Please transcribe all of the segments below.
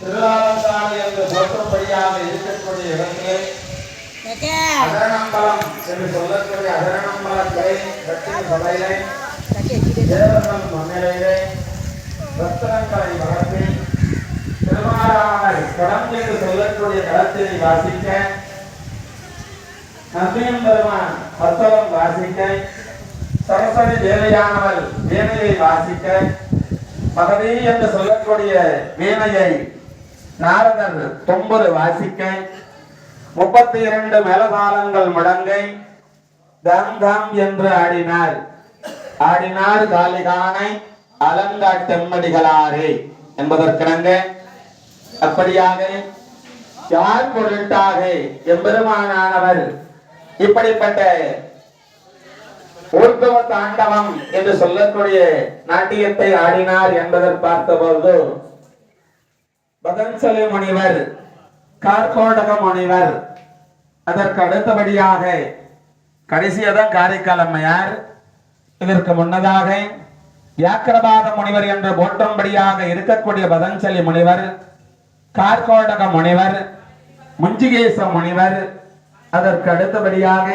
திருவாலங்காடு என்று போற்றும்படியாக இருக்கக்கூடிய இடத்திலே அதரணம்பலம் என்று சொல்லக்கூடிய அதரணம்பலத்திலே கட்சி சபையிலே தேவர்கள் முன்னிலையிலே ரத்தனங்களை வளர்த்தி திருமாராமர் கடம் என்று சொல்லக்கூடிய களத்தினை வாசிக்க நம்பியம் பெருமான் பத்தவம் வாசிக்க சரஸ்வதி தேவையானவள் வீணையை வாசிக்க மகதி என்று சொல்லக்கூடிய வீணையை நாரதர் தொம்பது வாசிக்க முப்பத்தி இரண்டு மேலதாளங்கள் முழங்கை தம் தம் என்று ஆடினார். ஆடினார் காலிகானை அலங்கா தெம்மடிகளாரே என்பதற்கிணங்க அப்படியாக யார் பொருட்டாக எம்பெருமானானவர்? இப்படிப்பட்ட ஊர்துவ தாண்டவம் என்று சொல்லக்கூடிய நாட்டியத்தை ஆடினார் என்பதை பார்த்தபோது பதஞ்சலி முனிவர் கார்கோடக முனிவர் அதற்கு அடுத்தபடியாக கடைசியதான் காரைக்கால் அம்மையார் இதற்கு முன்னதாக வியாக்கிரபாத முனிவர் என்று போற்றும்படியாக இருக்கக்கூடிய பதஞ்சலி முனிவர் கார்கோடக முனிவர் முஞ்சிகேச முனிவர் அதற்கு அடுத்தபடியாக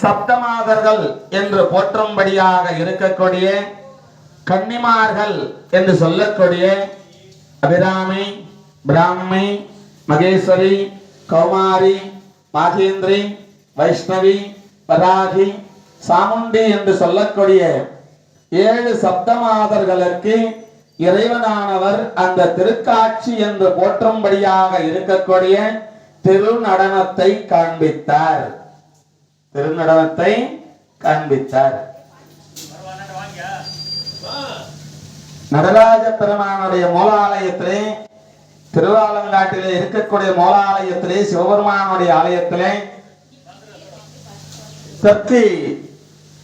சப்தமாதர்கள் என்று போற்றும்படியாக இருக்கக்கூடிய கன்னிமார்கள் என்று சொல்லக்கூடிய அபிராமி பிராமி மகேஸ்வரி கௌமாரி மாகேந்திரி வைஷ்ணவி பதாகி சாமுண்டி என்று சொல்லக்கூடிய ஏழு சப்தமாதர்களுக்கு இறைவனானவர் அந்த திருக்காட்சி என்று போற்றும்படியாக இருக்கக்கூடிய திருநடனத்தை காண்பித்தார். திருநடனத்தை காண்பித்தார். நடராஜ பெருமானுடைய மூலாலயத்திலே திருவாலங்காட்டிலே இருக்கக்கூடிய மூலாலயத்திலே சிவபெருமானுடைய ஆலயத்திலே தெற்கு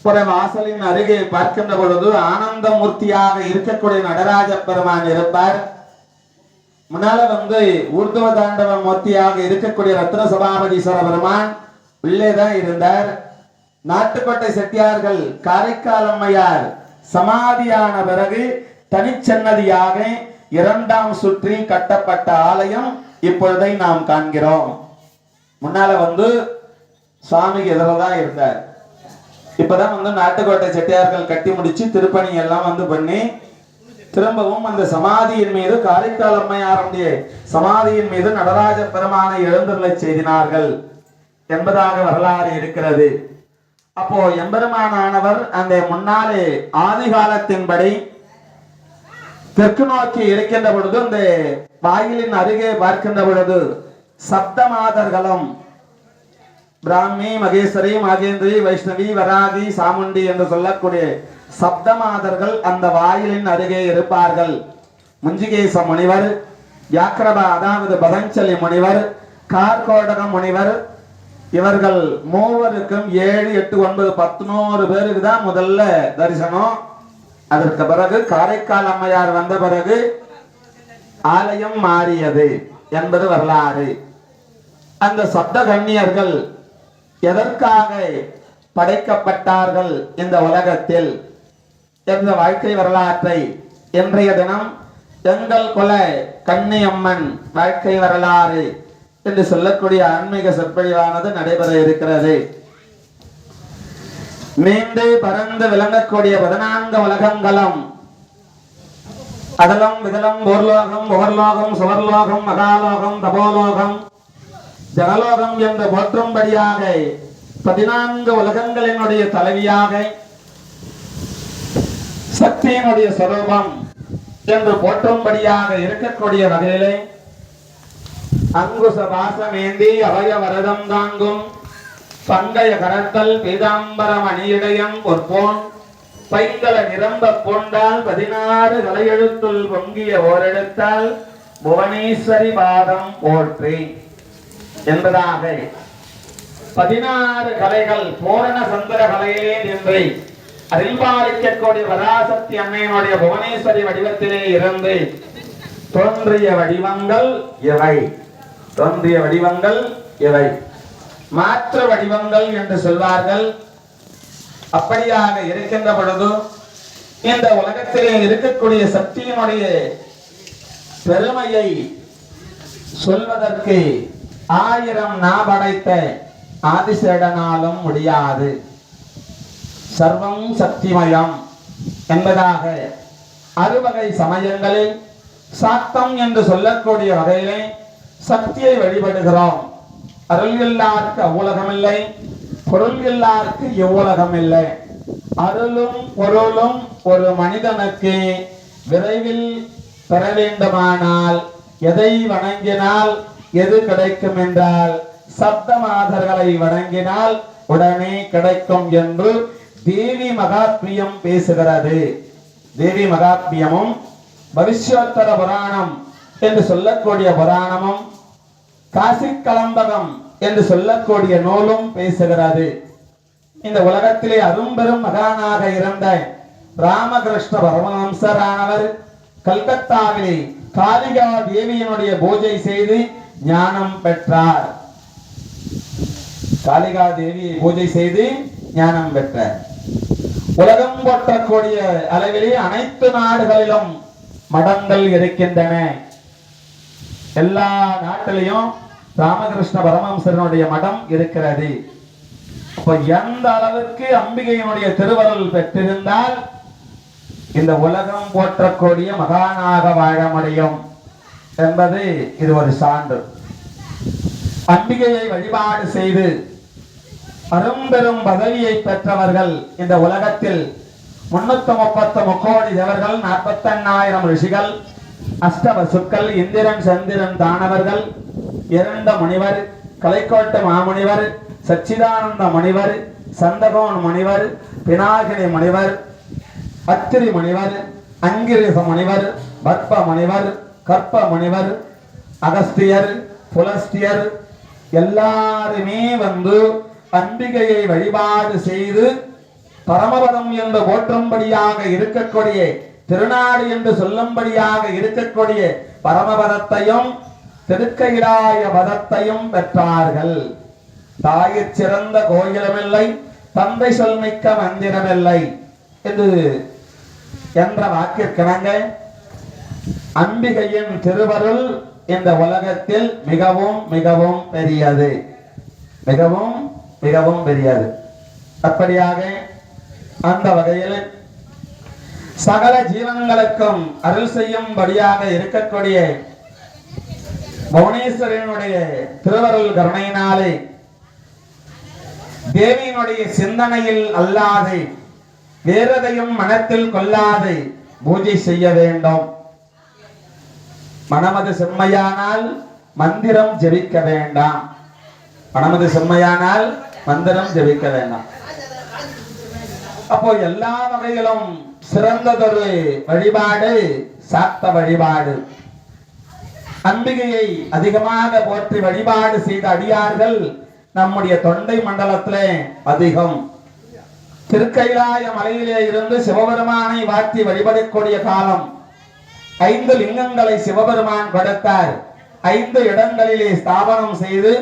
புற வாசலின் அருகே பார்க்கின்ற பொழுது ஆனந்த மூர்த்தியாக இருக்கக்கூடிய நடராஜ பெருமான் இருப்பார். முன்னால வந்து ஊர்துவ தாண்டவ மூர்த்தியாக இருக்கக்கூடிய ரத்ன சபாபதீஸ்வர பெருமான் உள்ளேதான் இருந்தார். நாட்டுக்கோட்டை செட்டியார்கள் காரைக்கால் அம்மையார் சமாதியான பிறகு தனிச்சன்னதியாக இரண்டாம் சுற்றில் கட்டப்பட்ட ஆலயம் இப்பொழுதை நாம் காண்கிறோம். முன்னால வந்து சுவாமிக்கு எதிரில் தான் இருந்தார். இப்பதான் வந்து நாட்டுக்கோட்டை செட்டியார்கள் கட்டி முடிச்சு திருப்பணி எல்லாம் வந்து பண்ணி திரும்பவும் அந்த சமாதியின் மீது காரைக்கால் அம்மையாருடைய சமாதியின் மீது நடராஜ பெருமானை எழுந்துள்ளச் செய்தினார்கள். என்பதாக வரலாறு இருக்கிறது. அப்போ எம்பெருமானானவர் அந்த முன்னாலே ஆதி காலத்தின்படி தெற்கு நோக்கி இருக்கின்ற பொழுது இந்த வாயிலின் அருகே பார்க்கின்ற பொழுது சப்தமாதர்களும் பிராமி மகேஸ்வரி மகேந்திரி வைஷ்ணவி வராகி சாமுண்டி என்று சொல்லக்கூடிய சப்தமாதர்கள் அந்த வாயிலின் அருகே இருப்பார்கள். முஞ்சிகேச முனிவர் யாக்கிரபா அதாவது பதஞ்சலி முனிவர் கார்கோடக முனிவர் இவர்கள் மூவருக்கும் ஏழு எட்டு ஒன்பது பத்தினோரு பேருக்கு தான் முதல்ல தரிசனம். அதற்கு பிறகு காரைக்கால் அம்மையார் வந்த பிறகு ஆலயம் மாறியது என்பது வரலாறு. அந்த சப்த கண்ணியர்கள் எதற்காக படைக்கப்பட்டார்கள் இந்த உலகத்தில் என்ற வாழ்க்கை வரலாற்றை இன்றைய தினம் எங்கள் குல கண்ணியம்மன் வாழ்க்கை வரலாறு என்று சொல்லக்கூடிய ஆன்மீக சொற்பொழிவானது நடைபெற இருக்கிறது. நீண்டு பறந்து விளங்கக்கூடிய பதினான்கு உலகங்களும் அகலம் விதலம் போர்லோகம் ஓர்லோகம் சுவர்லோகம் மகாலோகம் தபோலோகம் ஜனலோகம் என்று போற்றும்படியாக பதினான்கு உலகங்களினுடைய தலைவியாக சக்தியினுடைய சுரூபம் என்று போற்றும்படியாக இருக்கக்கூடிய வகையிலே அங்குச பாசமேந்தி அபய வரதம் தாங்கும் பங்கைய கரத்தல் பீதாம்பரம் அணியிடையம் பொற்போன். பைங்கல நிரம்ப கொண்டால் பதினாறு கலையெழுத்துள் பொங்கிய ஓரெழுத்தால் புவனேஸ்வரி பாதம் போற்றி. என்பதாக பதினாறு கலைகள் பூரண சந்திர கலையிலே நின்று அறிவாளிக்கக்கூடிய வராசக்தி அன்னையினுடைய புவனேஸ்வரி வடிவத்திலே இருந்து தோன்றிய வடிவங்கள் இவை. தோன்றிய வடிவங்கள் இவை. மாற்று வடிவங்கள் என்று சொல்வார்கள். அப்படியாக இருக்கின்ற பொழுது இந்த உலகத்திலே இருக்கக்கூடிய சக்தியினுடைய பெருமையை சொல்வதற்கு ஆயிரம் நாபடைத்த ஆதிசேடனாலும் முடியாது. சர்வம் சக்திமயம் என்பதாக அறுவகை சமயங்களில் சாத்தம் என்று சொல்லக்கூடிய வகையிலே சக்தியை வழிபடுகிறோம். அருள் எல்லாருக்கு அவ்வுலகம் இல்லை பொருள் எல்லாருக்கு எவ்வுலகம் இல்லை அருளும் பொருளும் ஒரு மனிதனுக்கு விரைவில் பெற வேண்டுமானால் எதை வணங்கினால் எது கிடைக்கும் என்றால் சப்த மாதர்களை வணங்கினால் உடனே கிடைக்கும் என்று தேவி மகாத்மியம் பேசுகிறது. தேவி மகாத்மியமும் பவிஷ்யோத்தர புராணம் என்று சொல்லக்கூடிய புராணமும் காசி கலம்பகம் என்று சொல்லக்கூடிய நூலும் பேசுகிறது. இந்த உலகத்திலே அரும்பெரும் மகானாக இருந்த ராமகிருஷ்ண பரமஹம்சரானவர் கல்கத்தாவிலே காளிகா தேவியினுடைய பூஜை செய்து ஞானம் பெற்றார். காளிகா தேவியை பூஜை செய்து ஞானம் பெற்றார். உலகம் போற்றக்கூடிய அளவிலே அனைத்து நாடுகளிலும் மடங்கள் இருக்கின்றன. எல்லா நாட்டிலையும் ராமகிருஷ்ண பரமஹம்சரனுடைய மடம் இருக்கிறது. அப்ப எந்த அளவிற்கு அம்பிகையினுடைய திருவருள் பெற்றிருந்தால் இந்த உலகம் போற்றக்கூடிய மகானாக வாழ முடியும் என்பது இது ஒரு சான்று. அம்பிகையை வழிபாடு செய்து அரும்பெரும் பதவியை பெற்றவர்கள் இந்த உலகத்தில் முன்னூத்தி முப்பத்து முக்கோடி தேவர்கள் நாற்பத்தெண்ணாயிரம் ரிஷிகள் அஷ்டவசுக்கள் இந்திரன் சந்திரன் தானவர்கள் இரண்ட முனிவர் கலைக்கோட்ட மாமுனிவர் சச்சிதானந்த முனிவர் சந்தகோன் முனிவர் பினாகினி முனிவர் அத்திரி முனிவர் அங்கிரிச முனிவர் பத்ப முனிவர் கற்ப முனிவர் அகஸ்தியர் புலஸ்தியர் எல்லாருமே வந்து அம்பிகையை வழிபாடு செய்து பரமபதம் என்று போற்றும்படியாக இருக்கக்கூடிய திருநாடு என்று சொல்லும்படியாக இருக்கக்கூடிய பரமபதத்தையும் திருக்கையிலாய பதத்தையும் பெற்றார்கள். தாயிற் சிறந்த கோயிலமில்லை தந்தை சொல்மிக்க மந்திரமில்லை என்று என்ற வாக்கிற்கிணங்க அம்பிகையின் திருவருள் இந்த உலகத்தில் மிகவும் மிகவும் பெரியது. மிகவும் மிகவும் பெரியது. அப்படியாக அந்த வகையில் சகல ஜீவன்களுக்கும் அருள் செய்யும்படியாக இருக்கக்கூடிய புவனேஸ்வரனுடைய திருவருள் கருணையினாலே தேவியினுடைய சிந்தனையில் அல்லாது வேறதையும் மனத்தில் கொள்ளாது பூஜை செய்ய வேண்டும். மனமது செம்மையானால் மந்திரம் ஜெபிக்க வேண்டாம். மனமது செம்மையானால் மந்திரம் ஜெபிக்க வேண்டாம். அப்போ எல்லா வகையிலும் சிறந்ததொரு வழிபாடு சாத்த வழிபாடு. அம்பிகையை அதிகமாக போற்றி வழிபாடு செய்த அடியார்கள் நம்முடைய தொண்டை மண்டலத்திலே அதிகம். திருக்கைலாய மலையிலே இருந்து சிவபெருமானை வாட்டி வழிபடக்கூடிய காலம். ஐந்து லிங்கங்களை சிவபெருமான் படைத்தார். ஐந்து இடங்களிலே ஸ்தாபனம் செய்து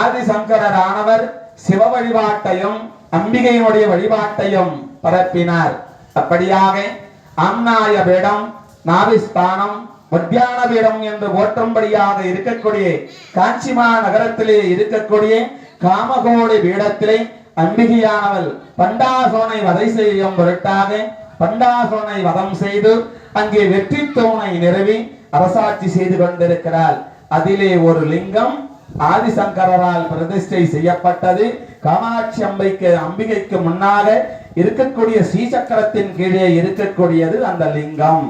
ஆதிசங்கரரானவர் சிவ வழிபாட்டையும் அம்பிகையினுடைய வழிபாட்டையும் பரப்பினார். அப்படியாக ஆம்நாய பீடம் நாவிஸ்தானம் மத்தியான பீடம் என்று ஓட்டம்படியாக இருக்கக்கூடிய காஞ்சிமா நகரத்திலே இருக்கக்கூடிய காமகோடி பீடத்திலே அம்பிகையானவள் பண்டாசோனை வதை செய்யும் பொருட்டாக பண்டாசோனை வதம் செய்து அங்கே வெற்றி தூணை நிறுவி அரசாட்சி செய்து கொண்டிருக்கிறாள். அதிலே ஒரு லிங்கம் ஆதிசங்கரால் பிரதிஷ்டை செய்யப்பட்டது. காமாட்சி அம்பைக்கு அம்பிகைக்கு முன்னாக இருக்கக்கூடிய ஸ்ரீசக்கரத்தின் கீழே இருக்கக்கூடியது அந்த லிங்கம்.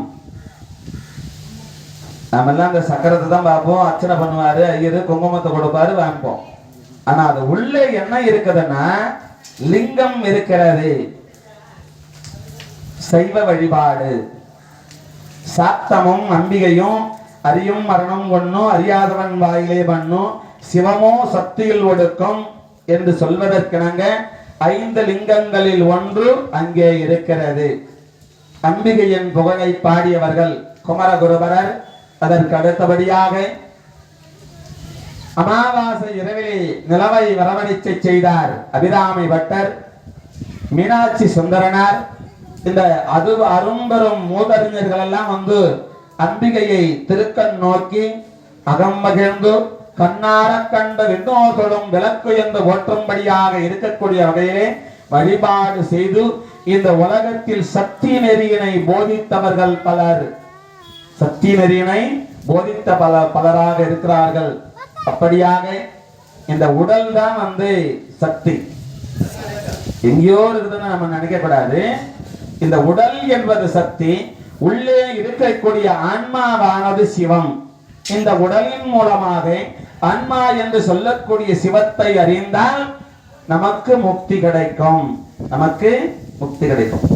நம்ம எல்லாம் அந்த சக்கரத்தை தான் பார்ப்போம் அர்ச்சனை பண்ணுவாரு ஐயரு குங்குமத்தை கொடுப்பாரு வாங்கிப்போம். ஆனா அது உள்ளே என்ன இருக்குதுன்னா லிங்கம் இருக்கிறது. சைவ வழிபாடு. சாத்தமும் அம்பிகையும் அறியும் மரணம் ஒண்ணும் அறியாதவன் வாயிலே பண்ணும் சிவமோ சக்தியில் ஒடுக்கும் என்று சொல்வதற்கிணங்க ஐந்து லிங்கங்களில் ஒன்று அங்கே இருக்கிறது. அம்பிகையின் புகழை பாடியவர்கள் குமரகுருபரர் அதற்கு அடுத்தபடியாக அமாவாசை இரவிலே நிலவை வரவழைச்சை செய்தார் அபிராமி பட்டர் மீனாட்சி சுந்தரனார். இந்த அது அரும்பெரும் மூதறிஞர்கள் எல்லாம் வந்து அம்பிகையை திருக்கண் நோக்கி அகம் மகிழ்ந்து கண்ணார கண்ட விண்ணோர்களும் விளக்கு என்று ஓற்றும்படியாக இருக்கக்கூடிய வகையிலே வழிபாடு செய்து இந்த உலகத்தில் சக்தி நெறியினை போதித்தவர்கள் பலர். சக்தி நெறியினை போதித்த பல பலராக இருக்கிறார்கள். அப்படியாக இந்த உடல் தான் வந்து சக்தி. எங்கேயோ இருக்குதுன்னு நம்ம நினைக்கக்கூடாது இந்த உடல் என்பது சக்தி. உள்ளே இருக்கக்கூடிய ஆன்மாவானது சிவம். இந்த உடலின் மூலமாக ஆன்மா என்று சொல்லக்கூடிய சிவத்தை அறிந்தால் நமக்கு முக்தி கிடைக்கும். நமக்கு முக்தி கிடைக்கும்.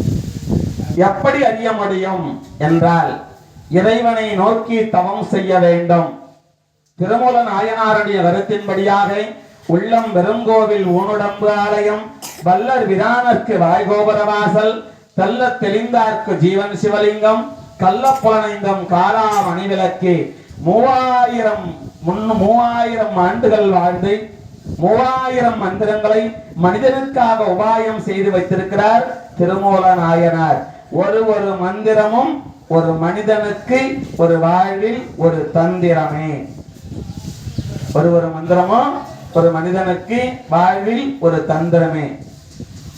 எப்படி அறிய முடியும்? என்றால் இறைவனை நோக்கி தவம் செய்ய வேண்டும். திருமூல நாயனாருடைய கருத்தின்படியாக உள்ளம் வெறுங்கோவில் ஊனுடம்பு ஆலயம் வல்லர் விதானர்க்கு வாய்கோபுரவாசல் தெல்ல தெளிந்தார்க்கு ஜீவன் சிவலிங்கம் கள்ள புலனைந்தம் காலா மணிவிளக்கு மூவாயிரம் முன்னு மூவாயிரம் ஆண்டுகள் வாழ்ந்து மூவாயிரம் மந்திரங்களை மனிதனுக்காக உபாயம் செய்து வைத்திருக்கிறார் திருமூல நாயனார் ஒரு ஒரு மந்திரமும் ஒரு மனிதனுக்கு ஒரு வாழ்வில் ஒரு தந்திரமே. ஒரு ஒரு மந்திரமும் ஒரு மனிதனுக்கு வாழ்வில் ஒரு தந்திரமே.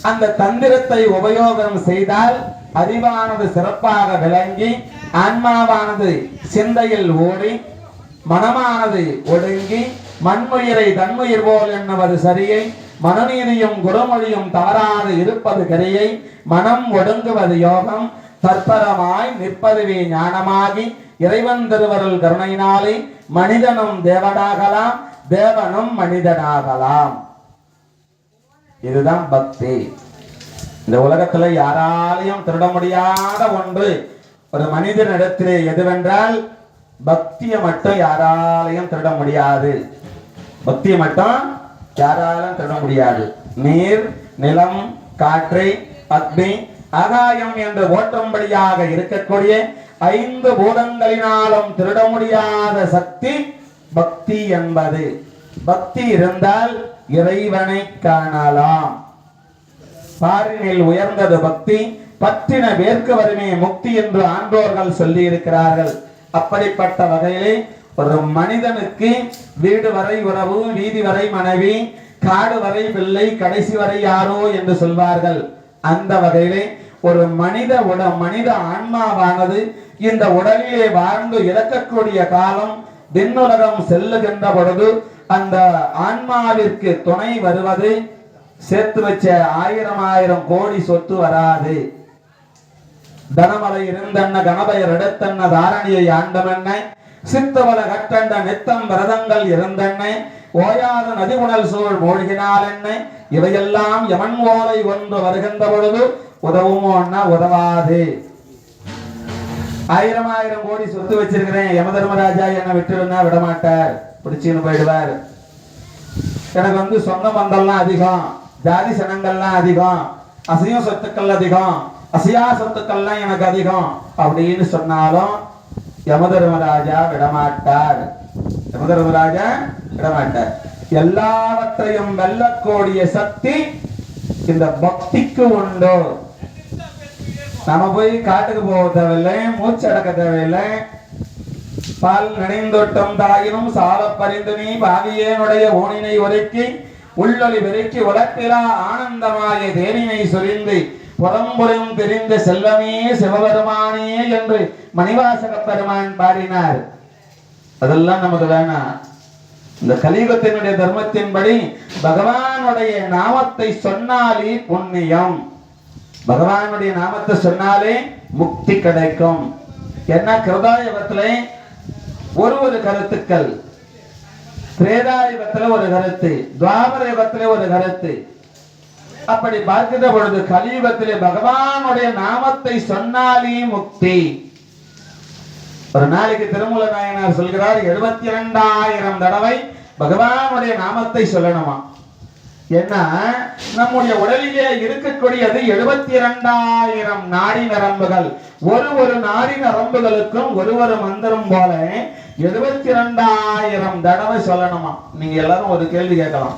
அந்த தந்திரத்தை உபயோகம் செய்தால் அறிவானது சிறப்பாக விளங்கி ஆன்மாவானது சிந்தையில் ஓடி மனமானது ஒடுங்கி மண்முயிரை தன்முயிர் போல் என்னவது சரியை மனநீதியும் குணமொழியும் தவறாது இருப்பது கரையை மனம் ஒடுங்குவது யோகம் தற்பரமாய் நிற்பதுவே ஞானமாகி இறைவன் திருவருள் கருணையினாலே மனிதனும் தேவனாகலாம் தேவனும் மனிதனாகலாம். இதுதான் பக்தி. இந்த உலகத்துல யாராலையும் திருட முடியாத ஒன்று ஒரு மனிதனிடத்திலே எதுவென்றால் பக்தியை மட்டும் யாராலையும் திருட முடியாது. பக்தியை மட்டும் யாராலும் திருட முடியாது. நீர் நிலம் காற்று அக்னி அகாயம் என்று ஓட்டும்படியாக இருக்கக்கூடிய ஐந்து பூதங்களினாலும் திருட முடியாத சக்தி பக்தி என்பது. பக்தி இருந்தால் இறைவனை காணலாம். பாரினில் உயர்ந்தது பக்தி பற்றின வேர்க்க வருமே முக்தி என்று ஆண்டோர்கள் சொல்லி இருக்கிறார்கள் அப்படிப்பட்ட வகையிலே ஒரு மனிதனுக்கு வீடு வரை உறவு வீதி வரை மனைவி காடு வரை பிள்ளை கடைசி வரை யாரோ என்று சொல்வார்கள். அந்த வகையிலே ஒரு மனித உட மனித ஆன்மாவானது இந்த உடலிலே வாழ்ந்து இறக்கக்கூடிய காலம் விண்ணுலகம் செல்லுகின்ற பொழுது அந்த ஆன்மாவிற்கு துணை வருவது சேர்த்து வச்ச ஆயிரம் ஆயிரம் கோடி சொத்து வராது. தனமலை இருந்தன்ன கணபயர் எடுத்தன்ன தாரணியை ஆண்டமென்ன சித்தவள கட்டண்ட நித்தம் விரதங்கள் இருந்தென்னை ஓயாத நதி உணல் சூழ் மூழ்கினால் என்னை இவையெல்லாம் யமன் ஓலை ஒன்று வருகின்ற பொழுது உதவுமோன்னா உதவாது? ஆயிரம் ஆயிரம் கோடி சொத்து வச்சிருக்கிறேன். யம தர்மராஜா என்ன விட்டுருந்தா விடமாட்டார். பிடிச்சின்னு போயிடுவார். எனக்கு வந்து சொந்த பந்தம்லாம் அதிகம். ஜாதி சனங்கள்லாம் அதிகம். அசையும் சொத்துக்கள் அதிகம். அசையா சொத்துக்கள்லாம் எனக்கு அதிகம். அப்படின்னு சொன்னாலும் யமதர்மராஜா விடமாட்டார். யமதர்மராஜா விடமாட்டார். எல்லாவற்றையும் வெல்லக்கூடிய சக்தி இந்த பக்திக்கு உண்டு. நம்ம போய் காட்டுக்கு போக தேவையில்லை மூச்சடக்க தேவையில்லை. பால் நினைந்தோட்டம் தாயினும் சால பரிந்து நீ பாவியேனுடைய ஓனினை உரைக்கி உள்ளொலி பெருக்கி உலக்கிலா ஆனந்தமாய தேனினை சொரிந்து புறம்புறம் தெரிந்த செல்வமே சிவபெருமானே என்று மணிவாசக பெருமான் பாடினார். அதெல்லாம் நமக்கு வேணாம். இந்த கலியுகத்தினுடைய தர்மத்தின்படி பகவானுடைய நாமத்தை சொன்னாலே புண்ணியம். பகவானுடைய நாமத்தை சொன்னாலே முக்தி கிடைக்கும். என்ன கிருதாயுகத்துல ஒரு ஒரு கருத்துக்கள். திரேதாயுகத்துல ஒரு கருத்து துவாபர யுகத்துல ஒரு கருத்து. அப்படி பார்க்கின்ற பொழுது கலியுகத்திலே பகவானுடைய நாமத்தை சொன்னாலே முக்தி. ஒரு நாளைக்கு திருமூல நாயனார் சொல்கிறார் எழுபத்தி இரண்டாயிரம் தடவை பகவானுடைய நாமத்தை சொல்லணுமா? ஏன்னா நம்முடைய உடலிலே இருக்கக்கூடியது எழுபத்தி இரண்டாயிரம் நாடி நரம்புகள். ஒரு ஒரு நாடி நரம்புகளுக்கும் ஒரு ஒரு மந்திரம் போல எழுபத்தி இரண்டாயிரம் தடவை சொல்லணுமா? நீங்க எல்லாரும் ஒரு கேள்வி கேட்கலாம்.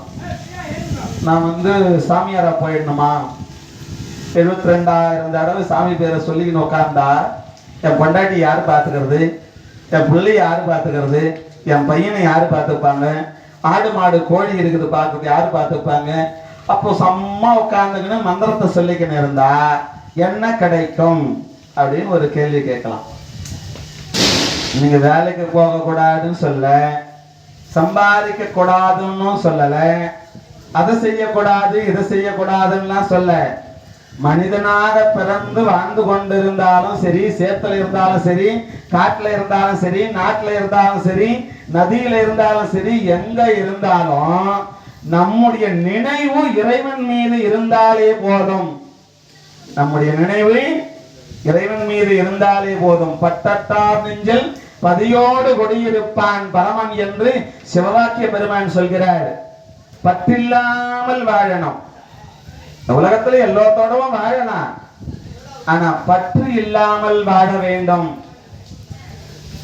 நான் வந்து சாமியாரா போயிடணுமா? எழுபத்தி ரெண்டாயிரம் தடவை சாமி பேரை சொல்லிக்கின்னு உட்கார்ந்தா என் பொண்டாட்டி யார் பார்த்துக்கிறது என் பிள்ளை யார் பார்த்துக்கிறது என் பையனை யார் பார்த்துப்பாங்க ஆடு மாடு கோழி இருக்குது பார்க்குறது யார் பார்த்துப்பாங்க அப்போ சம்மா உட்காந்துக்கின்னு மந்திரத்தை சொல்லிக்கின்னு இருந்தா என்ன கிடைக்கும்? அப்படின்னு ஒரு கேள்வி கேட்கலாம். நீங்க வேலைக்கு போகக்கூடாதுன்னு சொல்ல சம்பாதிக்க கூடாதுன்னு சொல்லலை அதை செய்யக்கூடாது இதை செய்யக்கூடாதுன்னுலாம் சொல்ல. மனிதனாக பிறந்து வாழ்ந்து கொண்டிருந்தாலும் சரி சேத்துல இருந்தாலும் சரி காட்டுல இருந்தாலும் சரி நாட்டுல இருந்தாலும் சரி நதியில இருந்தாலும் சரி எங்க இருந்தாலும் நம்முடைய நினைவு இறைவன் மீது இருந்தாலே போதும். நம்முடைய நினைவு இறைவன் மீது இருந்தாலே போதும். பட்டத்தார் நெஞ்சில் பதியோடு கொடியிருப்பான் பரமன் என்று சிவவாக்கிய பெருமான் சொல்கிறார். பற்றில்லாமல் வாழணும் உலகத்துல எல்லோத்தோடவும் வாழலாம் ஆனா பற்று இல்லாமல் வாழ வேண்டும்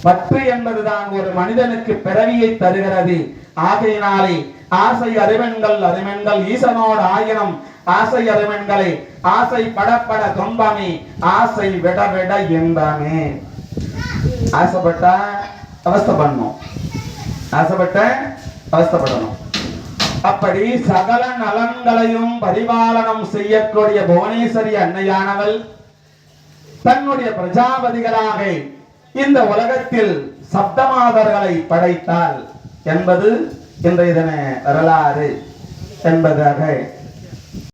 பற்று என்பதுதான் ஒரு மனிதனுக்கு பிறவியை தருகிறது ஆகையினாலே ஆசை அறிவெண்கள் அறிவெண்கள் ஈசனோடு ஆயிரம் ஆசை அறிவெண்களை ஆசை படப்பட துன்பமே ஆசை விட விட என்பாமே ஆசைப்பட்டா பண்ணும் ஆசைப்பட்ட அவஸ்தைப்படணும் அப்படி சகல நலன்களையும் பரிபாலனம் செய்யக்கூடிய புவனேஸ்வரி அன்னையானவள் தன்னுடைய பிரஜாபதிகளாக இந்த உலகத்தில் சப்தமாதர்களை படைத்தாள் என்பது இன்றைய தின வரலாறு என்பதாக